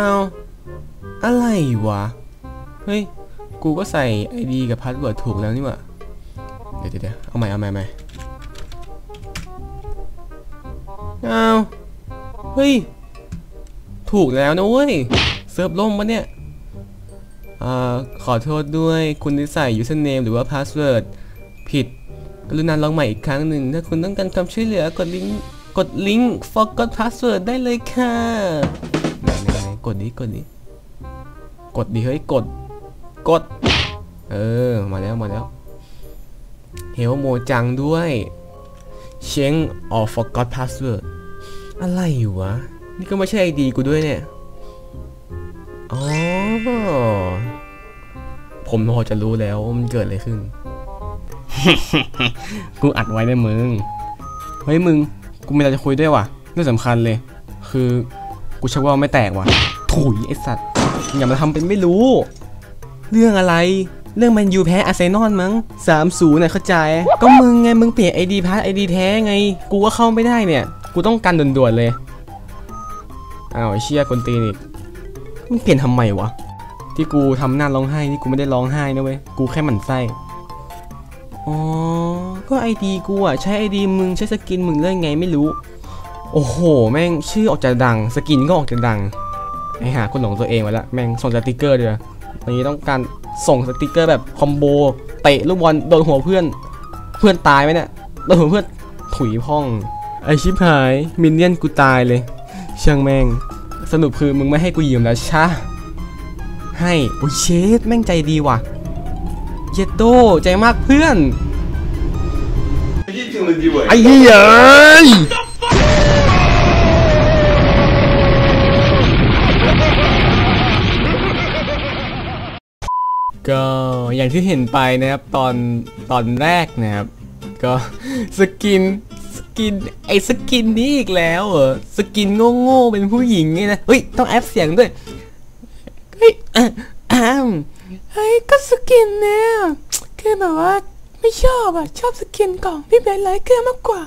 อ้าว อะไรวะ เฮ้ย กูก็ใส่ไอดีกับพาสเวิร์ดถูกแล้วนี่หว่า เดี๋ยวเดี๋ยวเอาใหม่เอาใหม่ใหม่อ้าว เฮ้ย ถูกแล้วนะเว้ย เซิร์ฟล่มปะเนี่ยอ่าขอโทษด้วยคุณที่ใส่ username หรือว่า password ผิด กรุณาลองใหม่อีกครั้งหนึ่ง ถ้าคุณต้องการความช่วยเหลือกดลิงก์กดลิงก์ forgot password ได้เลยค่ะ ไหนไหนไหนกดดิกดดิกดดิเฮ้ยกด กด เออมาแล้วมาแล้วเฮลโมจังด้วยเชง or forgot password อะไรอยู่วะ นี่ก็ไม่ใช่ไอดีกูด้วยเนี่ย อ๋อ ผมพอจะรู้แล้วมันเกิดอะไรขึ้น กูอัดไว้ในมึง เฮ้ยมึง กูมีอะไรจะคุยด้วยว่ะเรื่องสำคัญเลย คือ กูชักว่าไม่แตกว่ะ ถุยไอสัตว์อย่ามาทำเป็นไม่รู้ เรื่องอะไร เรื่องมันยูแพ้อาร์เซนอลมั้งสามศูนย์น่ะเข้าใจ ก็มึงไงมึงเปลี่ยนไอดีพาร์ไอดีแท้ไง กูก็เข้าไม่ได้เนี่ย กูต้องกันด่วนๆเลยอ้าวไอเชี่ยคนตีนอีกมึงเปลี่ยนทำไมวะ ที่กูทำหน้าร้องไห้นี่กูไม่ได้ร้องไห้นะเว้ยกูแค่หมั่นไส้อ๋อก็ไอดีกูอะใช้ไอดีมึงใช้สกินมึงเรื่องไงไม่รู้ โอ้โห แม่งชื่อออกจะดัง สกินก็ออกจะดัง ไอหาคนหลงตัวเองไว้ละแม่งส่งสติกเกอร์เดียววันนี้ต้องการส่งสติกเกอร์แบบคอมโบเตะลูกบอลโดนหัวเพื่อน เพื่อนตายไหมเนี่ยโดนหัวเพื่อนถุยพ่องไอชิบหายมินเนี่ยนกูตายเลยช่างแม่งสรุปคือมึงไม่ให้กูยืมแล้วชะให้โอ้ยเชดแม่งใจดีว่ะเยดโตใจมากเพื่อนไอ้เหี้ย ก็อย่างที่เห็นไปนะครับตอนตอนแรกนะครับ ก็สกินสกินไอสกินนี้อีกแล้วเหรอสกินโง่ๆเป็นผู้หญิงไงนะเฮ้ยต้องแอปเสียงด้วยเฮ้ยอะอะเฮ้ยก็สกินเนี่ยคือแบบว่าไม่ชอบอะชอบสกินกล่องพี่เบนไลท์เกอร์มากกว่า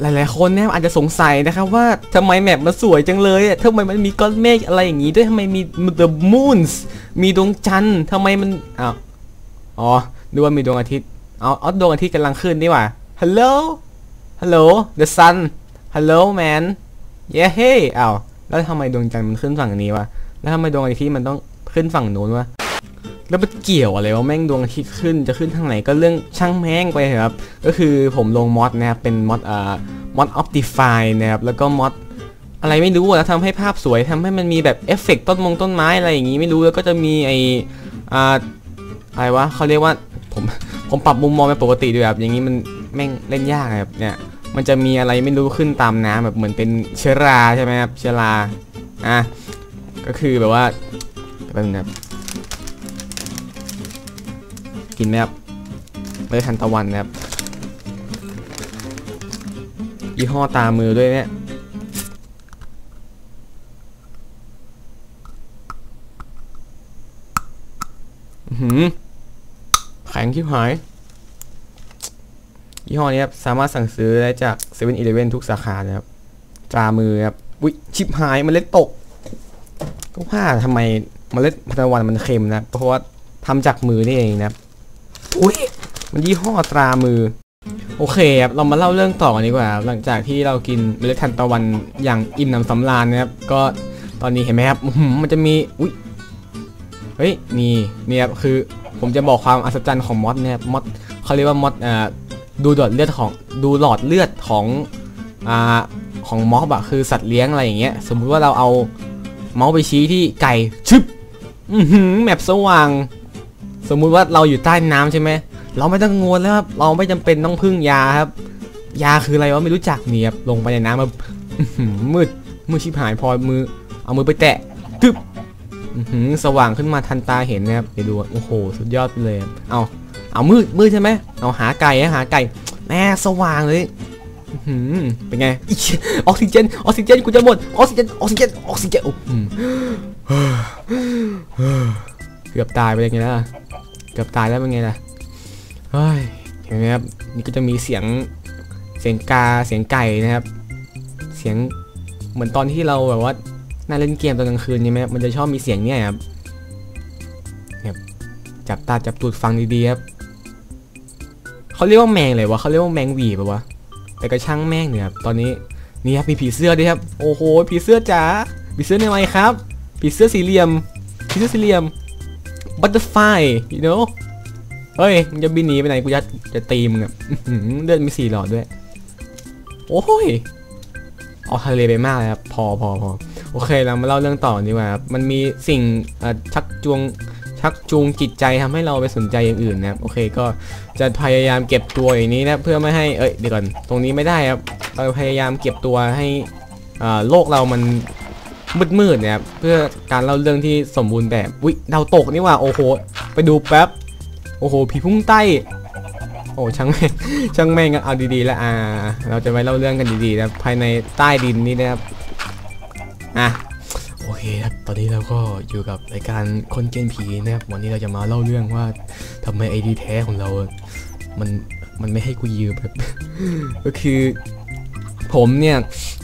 หลายๆ คนเนี่ยอาจจะสงสัยนะครับว่าทำไมแมปมันสวยจังเลยอะทำไมมันมีก้อนเมฆอะไรอย่างงี้ด้วยทำไมมี the moons มีดวงจันทร์ทำไมมันอ้าวอ๋อดูว่ามีดวงอาทิตย์เอาเอาดวงอาทิตย์กำลังขึ้นนี่หว่า hello hello the sun hello man yeah hey อ้าวแล้วทำไมดวงจันทร์มันขึ้นฝั่งนี้วะแล้วทำไมดวงอาทิตย์มันต้องขึ้นฝั่งนู้นวะ แล้วมันเกี่ยวอะไรวะแม่งดวงอาทิตย์ขึ้นจะขึ้นทางไหนก็เรื่องช่างแม่งไปครับ ก็คือผมลงมอดนะครับเป็นมอดอ่ามอด Optify นะครับแล้วก็มอดอะไรไม่รู้อะแล้วทำให้ภาพสวยทำให้มันมีแบบเอฟเฟกต์ต้นมงต้นไม้อะไรอย่างงี้ไม่รู้แล้วก็จะมีไออ่าอะไรวะเขาเรียกว่าผมผมปรับมุมมองเป็นปกติด้วยแบบอย่างงี้มันแม่งเล่นยากอะแบเนี่ยมันจะมีอะไรไม่รู้ขึ้นตามน้ำแบบเหมือนเป็นเชื้อราใช่ไหมครับเชื้อราอะก็คือแบบว่าแบบนี้นะครับ กินไหมครับเมล็ดทานตะวันนะครับยี่ห้อตามือด้วยเนี่ยอื้อหือแข็งชิบหาย ยี่ห้อนี้ครับ สามารถสั่งซื้อได้จาก7 e เ e ่ e อทุกสาขานะครับ ตรามือครับวิชิบหายมันเล็ดตก ก็ว่าทำไมเมล็ดพันธวันมันเค็มนะ เพราะว่าทำจากมือนี่เองนะครับ อุ้ยมันยี่ห้อตรามือ โอเคครับเรามาเล่าเรื่องต่อกันดีกว่า หลังจากที่เรากินเมล็ดทันตะวันอย่างอิ่มหนำสำราญนะครับ ก็ตอนนี้เห็นไหมครับมันจะมีอุ้ยเฮ้ยนี่นี่ครับคือผมจะบอกความอัศจรรย์ของมอสเนี่ยครับมอสเขาเรียกว่ามอสอ่าดูหลอดเลือดของดูหลอดเลือดของอ่าของมอสอะคือสัตว์เลี้ยงอะไรอย่างเงี้ย สมมุติว่าเราเอาเมาส์ไปชี้ที่ไก่ชึบอือหือแมปสว่าง สมมุติว่าเราอยู่ใต้น้ำใช่ไหมเราไม่ต้องงวนแล้วครับเราไม่จำเป็นต้องพึ่งยาครับ ยาคืออะไรวะไม่รู้จักเนี่ยครับลงไปในน้ำมือมืดมืดชิบหายพอมือ เอามือไปแตะกึบสว่างขึ้นมาทันตาเห็นนะครับไปดูโอ้โห สุดยอดไปเลย เอาเอามืดมืดใช่ไหมเอาหาไก่อะหาไก่แน่สว่างเลยเป็นไงออกซิเจนออกซิเจนกูจะหมดออกซิเจนออกซิเจนออกซิเจนโอ้เกือบตายไปเลยไงล่ะ เกือบตายแล้วเป็นไงล่ะเฮ้ยเห็นไหมครับนี่ก็จะมีเสียงเสียงกาเสียงไก่นะครับ เสียงเหมือนตอนที่เราแบบว่าน่าเล่นเกมตอนกลางคืนใช่ไหมมันจะชอบมีเสียงเนี่ยครับครับจับตาจับตูดฟังดีๆครับเขาเรียกว่าแมงเลยวะเขาเรียกว่าแมงหวีปะวะแต่ก็ช่างแม่งเนี่ยครับตอนนี้นี่ครับมีผีเสื้อด้วยครับโอ้โหผีเสื้อจ๋าผีเสื้อในไมครับผีเสื้อสี่เหลี่ยมผีเสื้อสี่เหลี่ยม butterfly you know เฮ้ยมึงจะบินหนีไปไหนกูจะจะตีมึงอะเลือดมีสี่หลอดด้วย โอ้ยออกทะเลไปมากเลยครับพอพอพอโอเคเรามาเล่าเรื่องต่อดีกว่าครับมันมีสิ่งอ่อชักจูงชักจูงจิตใจทำให้เราไปสนใจอย่างอื่นนะครับโอเคก็จะพยายามเก็บตัวอย่างนี้นะเพื่อไม่ให้เอ้ยเดี๋ยวก่อนตรงนี้ไม่ได้ครับเราพยายามเก็บตัวให้อ่าโลกเรามัน มืดๆนะครับเพื่อการเล่าเรื่องที่สมบูรณ์แบบอุ้ยดาวตกนี่ว่าโอ้โหไปดูแป๊บโอ้โหผีพุ่งใต้โอ้ช่างแม่งช่างแม่งเอาดีๆแล้วอ่า เราจะไปเล่าเรื่องกันดีๆนะภายในใต้ดินนี่นะครับอะโอเคครับตอนนี้เราก็อยู่กับรายการคนเกณฑ์ผีนะครับวันนี้เราจะมาเล่าเรื่องว่าทำไมไอดีแท้ของเรา มันมันไม่ให้กูยืมครับก็คือ ผมเนี่ย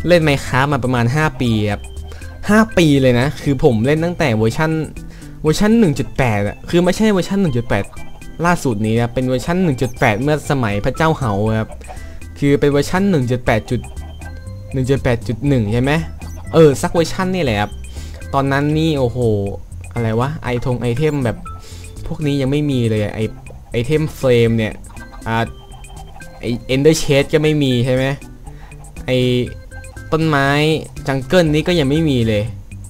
เล่นไมค้ามาประมาณ 5 ปีครับ 5 ปีเลยนะ คือผมเล่นตั้งแต่เวอร์ชันเวอร์ชัน1.8อะคือไม่ใช่เวอร์ชัน1.8 ล่าสุดนี้นะเป็นเวอร์ชัน1.8 เมื่อสมัยพระเจ้าเหาครับคือเป็นเวอร์ชัน1.8จุด1.8.1 ใช่ไหมเออสักเวอร์ชันนี่แหละครับตอนนั้นนี่โอ้โห อะไรวะไอทงไอเทมแบบพวกนี้ยังไม่มีเลยไอไอเทมเฟรมเนี่ยอ่าไอเอนเดอร์เชดก็ไม่มีใช่ไหมไอ ต้นไม้จังเกิลนี่ก็ยังไม่มีเลย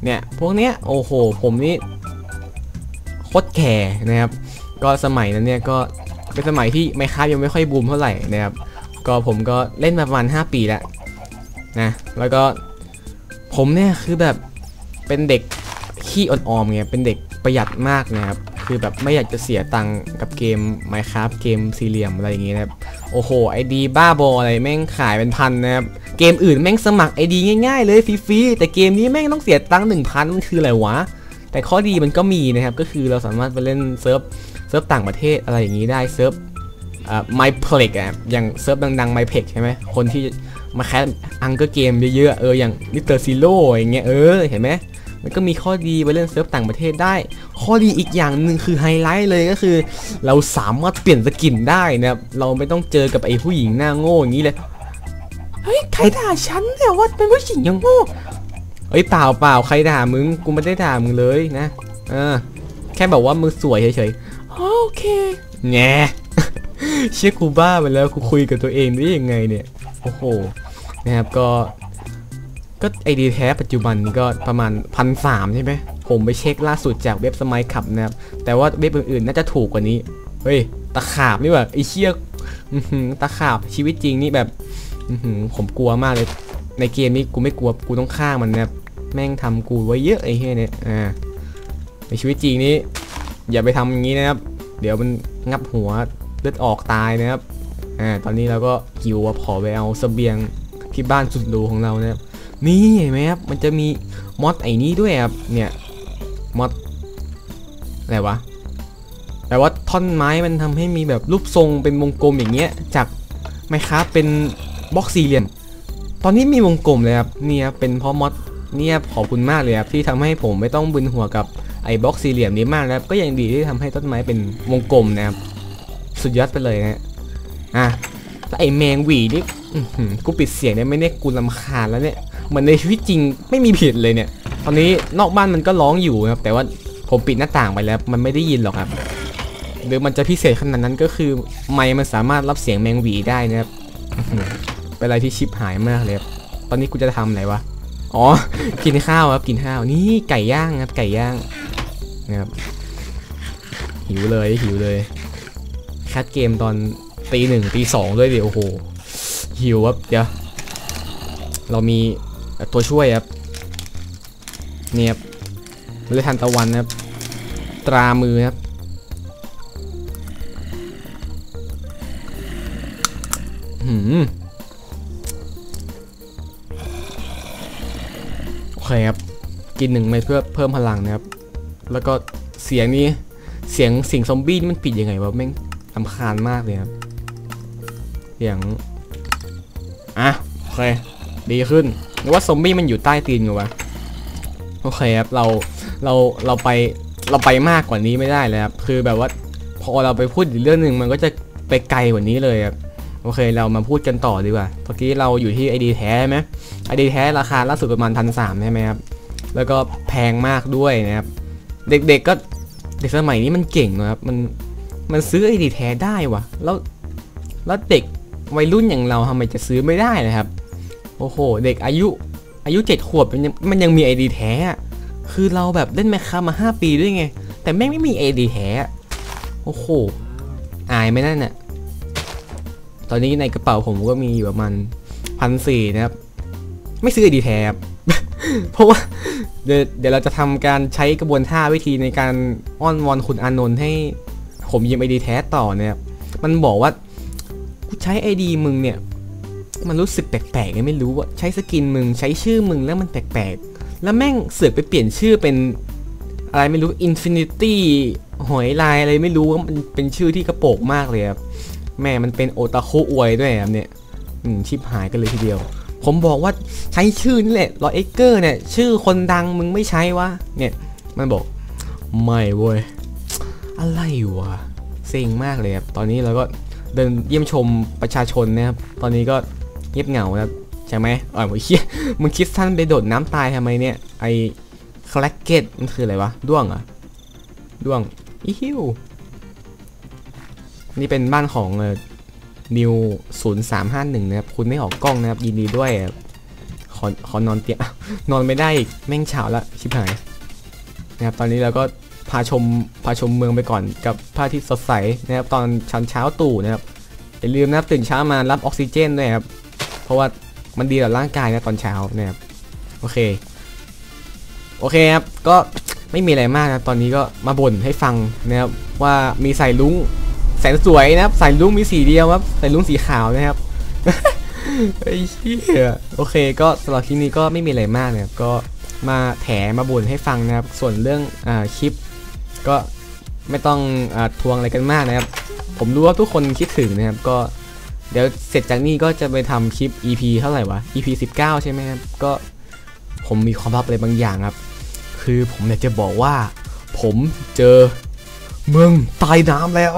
เนี่ย พวกเนี้ยโอ้โห ผมนี่โคตรแก่นะครับ ก็สมัยนั้นเนี่ยก็เป็นสมัยที่ไมค้ายังไม่ค่อยบูมเท่าไหร่นะครับ ก็ผมก็เล่นมาประมาณ 5 ปีแล้วนะ แล้วก็ผมเนี่ยคือแบบเป็นเด็กขี้อ่อนๆไง เป็นเด็กประหยัดมากนะครับ คือแบบไม่อยากจะเสียตังค์กับเกม Minecraft เกมสี่เหลี่ยมอะไรอย่างเงี้ยนะครับ โอ้โหไอดีบ้าบออะไรแม่งขายเป็นพันนะครับเกมอื่นแม่งสมัครไอดีง่ายๆเลยฟรีๆแต่เกมนี้แม่งต้องเสียตังค์หนึ่งพันมันคืออะไรวะ แต่ข้อดีมันก็มีนะครับก็คือเราสามารถไปเล่นเซิร์ฟเซิร์ฟต่างประเทศอะไรอย่างนี้ได้เซิร์ฟอ่าไมเพล็กอะอย่างเซิร์ฟดังๆไมเพล็กใช่ไหมคนที่มาแคสอังเกอร์เกมเยอะๆเอออย่างนิสเตอร์ซิโร่อย่างเงี้ยเออเห็นไหม มันก็มีข้อดีไปเล่นเซิร์ฟต่างประเทศได้ ข้อดีอีกอย่างหนึ่งคือไฮไลท์เลยก็คือ เราสามารถเปลี่ยนสกินได้นะครับเราไม่ต้องเจอกับไอ้ผู้หญิงหน้าโง่อย่างนี้เลยเฮ้ยใครด่าฉันเนี่ยว่าเป็นผู้หญิงยังโง่เอ้ยเปล่าเปล่าใครด่ามึงกูไม่ได้ด่ามึงเลยนะเออแค่บอกว่ามึงสวยเฉยๆโอเคแง่เชื่อกูบ้าไปแล้วกูคุยกับตัวเองได้ยังไงเนี่ยโอ้โหนะครับก็ ก็ไอดีแท้ปัจจุบันนี้ก็ประมาณพันสามใช่ไหมผมไปเช็คล่าสุดจากเว็บสมัยขับนะครับ แต่ว่าเว็บอื่นๆ น่าจะถูกกว่านี้ เฮ้ย ตะขาบนี่ว่าไอเชี่ยตะขาบชีวิตจริงนี่แบบผมกลัวมากเลย ในเกมนี้กูไม่กลัวกูต้องฆ่ามันนะครับแม่งทำกูไว้เยอะไอ้เหี้ยเนี่ยอ่าในชีวิตจริงนี้ อย่าไปทำอย่างนี้นะครับ เดี๋ยวมันงับหัวเลือดออกตายนะครับอ่าตอนนี้เราก็หิวอะขอไปเอาเสบียงที่บ้านสุดหรูของเรานะครับ นี่เห็นไหมครับ มันจะมีมอดไอ้นี้ด้วยครับเนี่ยมอดอะไรวะแต่ว่าท่อนไม้มันทำให้มีแบบรูปทรงเป็นวงกลมอย่างเงี้ย จากไมครับเป็นบล็อกสี่เหลี่ยมตอนนี้มีวงกลมเลยครับเนี่ยเป็นเพราะมอดเนี่ยขอบคุณมากเลยครับที่ทำให้ผมไม่ต้องบึนหัวกับไอ้บล็อกสี่เหลี่ยมนี้มากนะครับก็ยังดีที่ทำให้ต้นไม้เป็นวงกลมนะครับสุดยอดไปเลยนะอะไอ้แมงหวีนี่กูปิดเสียงได้ไหมเนี่ยกูลำคาญแล้วเนี่ย เหมือนในชีวิตจริงไม่มีผิดเลยเนี่ย ตอนนี้นอกบ้านมันก็ร้องอยู่นะครับ แต่ว่าผมปิดหน้าต่างไปแล้ว มันไม่ได้ยินหรอกครับ หรือมันจะพิเศษขนาดนั้นก็คือ ไมค์มันสามารถรับเสียงแมงวีได้นะครับ เป็นอะไรที่ชิบหายมากเลยครับ ตอนนี้กูจะทำอะไรวะ อ๋อ กินข้าวครับ กินข้าว นี่ไก่ย่างครับ ไก่ย่างนะครับ หิวเลยหิวเลยแคทเกมตอนตีหนึ่งตีสองด้วยดิโอ้โหหิวครับเดี๋ยวเรามี ตัวช่วยครับเนี่ยครับเมล็ดทานตะวันครับ ตรามือครับหืมโอเคครับ กินหนึ่งเม็ดเพื่อเพิ่มพลังนะครับ แล้วก็เสียงนี้เสียงเสียงซอมบี้นี่มันปิดยังไงวะแม่งลำคาญมากเลยครับเสียงอะโอเคดีขึ้น นึกว่าซอมบี้มันอยู่ใต้ตีนอยู่วะโอเคครับเราเราเราไปเราไปมากกว่านี้ไม่ได้เลยครับคือแบบว่าพอเราไปพูดอีกเรื่องหนึ่งมันก็จะไปไกลกว่านี้เลยครับโอเคเรามาพูดกันต่อดีกว่าเมื่อกี้เราอยู่ที่ไอดีแท้ใช่ไหมไอดีแท้ราคาล่าสุดประมาณพันสามใช่ไหมครับแล้วก็แพงมากด้วยนะครับ เด็กๆก็เด็กสมัยนี้มันเก่งนะครับมันมันซื้อไอดีแท้ได้วะแล้วแล้วเด็กวัยรุ่นอย่างเราทำไมจะซื้อไม่ได้นะครับ อ้โห เด็กอายุอายุเจ็ดขวบมันยังมันยังมีไอดีแท้อะคือเราแบบเล่นแมคคามา5ปีด้วยไง แต่แม่งไม่มีไอดีแท้อะโอ้โห อายไหมนั่นน่ะ ตอนนี้ในกระเป๋าผมก็มีอยู่ประมาณพันสี่นะครับ ไม่ซื้อไอดีแท้ครับเพราะว่าเดี๋ยวเดี๋ยวเราจะทำการใช้กระบวนท่าวิธีในการอ้อนวอนคุณอานนท์ให้ผมยืมไอดีแท้ต่อเนี่ยครับ มันบอกว่ากูใช้ไอดีมึงเนี่ย มันรู้สึกแปลกๆไงไม่รู้ว่าใช้สกินมึงใช้ชื่อมึงแล้วมันแปลกๆ แล้วแม่งเสือกไปเปลี่ยนชื่อเป็นอะไรไม่รู้ Infinity หอยลายอะไรไม่รู้ว่ามันเป็นชื่อที่กระโปงมากเลยครับแม่มันเป็นโอตาคุอวยด้วยครับเนี่ยชิบหายกันเลยทีเดียว ผมบอกว่าใช้ชื่อนี่แหละรอเอ็กเกอร์เนี่ย ชื่อคนดังมึงไม่ใช้วะเนี่ยมันบอกไม่เว้ยอะไรวะเซ็งมากเลยครับตอนนี้เราก็เดินเยี่ยมชมประชาชนนะครับ ตอนนี้ก็ เงียบเหงานะครับใช่ไหมอ๋อมึงเฮียมึงคิดท่านไปโดดน้ำตายทำไมเนี่ยไอคลักเก็ตมันคืออะไรวะด้วงเหรอะด้วงอีฮิวนี่เป็นบ้านของเอ่อนิวศูนย์สามห้าหนึ่งนะครับคุณไม่ออกกล้องนะครับยินดีด้วยขอขอนอนเตียงนอนไม่ได้อีกแม่งเฉาละชิบหายนะครับตอนนี้เราก็พาชมพาชมเมืองไปก่อนกับพระอาทิตย์สดใสนะครับตอนชันเช้าตู่นะครับอย่าลืมนะครับตื่นเช้ามารับออกซิเจนด้วยครับ เพราะว่ามันดีต่อร่างกายนะตอนเช้านะครับโอเค โอเคครับก็ไม่มีอะไรมากนะตอนนี้ก็มาบ่นให้ฟังนะครับว่ามีสายลุงแสนสวยนะครับสายลุงมีสีเดียวครับสายลุงสีขาวนะครับไอ้เหี้ยโอเค ก็สำหรับคลิปนี้ก็ไม่มีอะไรมากนะครับก็มาแถมาบ่นให้ฟังนะครับ ส่วนเรื่องอ่าคลิป ก็ไม่ต้องอาทวงอะไรกันมากนะครับ ผมรู้ว่าทุกคนคิดถึงนะครับก็ เดี๋ยวเสร็จจากนี้ก็จะไปทำคลิป EP เท่าไหร่วะ EP 19 ใช่ไหมครับ ก็ผมมีความลับอะไรบางอย่างครับ คือผมอยากจะบอกว่า ผมเจอเมืองใต้น้ำแล้ว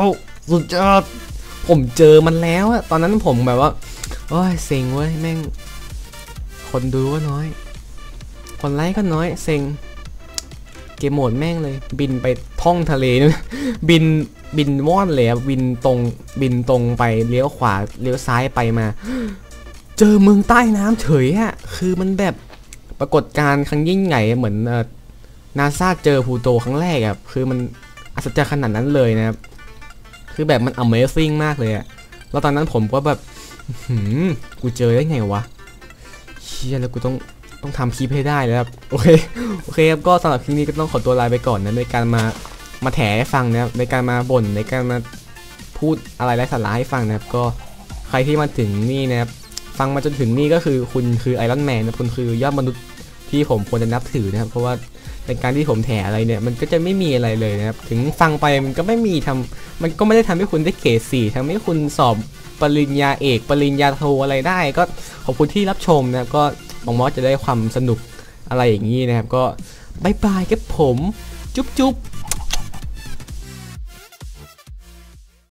สุดยอด ผมเจอมันแล้วอะตอนนั้นผมแบบว่าโอ้ยเซ็งเว้ยแม่ง คนดูก็น้อย คนไลค์ก็น้อยเซ็งเกมโหมดแม่งเลย บินไปท่องทะเลนะบิน บินว่อนเลยบินตรงบินตรงไปเลี้ยวขวาเลี้ยวซ้ายไปมา เจอเมืองใต้น้ำเฉยอะคือมันแบบปรากฏการณ์ครั้งยิ่งใหญ่เหมือนเอ่อนาซาเจอพูโตครั้งแรกอะคือมันอัศจรรย์ขนาดนั้นเลยนะครับ คือแบบมัน Amazing มากเลยอะแล้วตอนนั้นผมก็แบบหืมกูเจอได้ไงวะเชี่ยแล้วกูต้องต้องทำคลิปให้ได้แล้วครับ โอเค โอเคครับ ก็สำหรับคลิปนี้ก็ต้องขอตัวลาไปก่อนนะในการมา มาแถให้ฟังนะครับในการมาบ่นในการมาพูดอะไรไร้สาระให้ฟังนะครับ ก็ใครที่มาถึงนี่นะครับฟังมาจนถึงนี่ก็คือคุณคือไอรอนแมนนะคุณคือยอดมนุษย์ที่ผมควรจะนับถือนะครับ เพราะว่าในการที่ผมแถอะไรเนี่ยมันก็จะไม่มีอะไรเลยนะครับ ถึงฟังไปมันก็ไม่มีทำมันก็ไม่ได้ทำให้คุณได้เกรดสี่ทำให้คุณสอบปริญญาเอกปริญญาโทอะไรได้ ก็ขอบคุณที่รับชมนะครับก็หวังว่าจะได้ความสนุกอะไรอย่างนี้นะครับ ก็บายบายครับผม จุ๊บจุ๊บ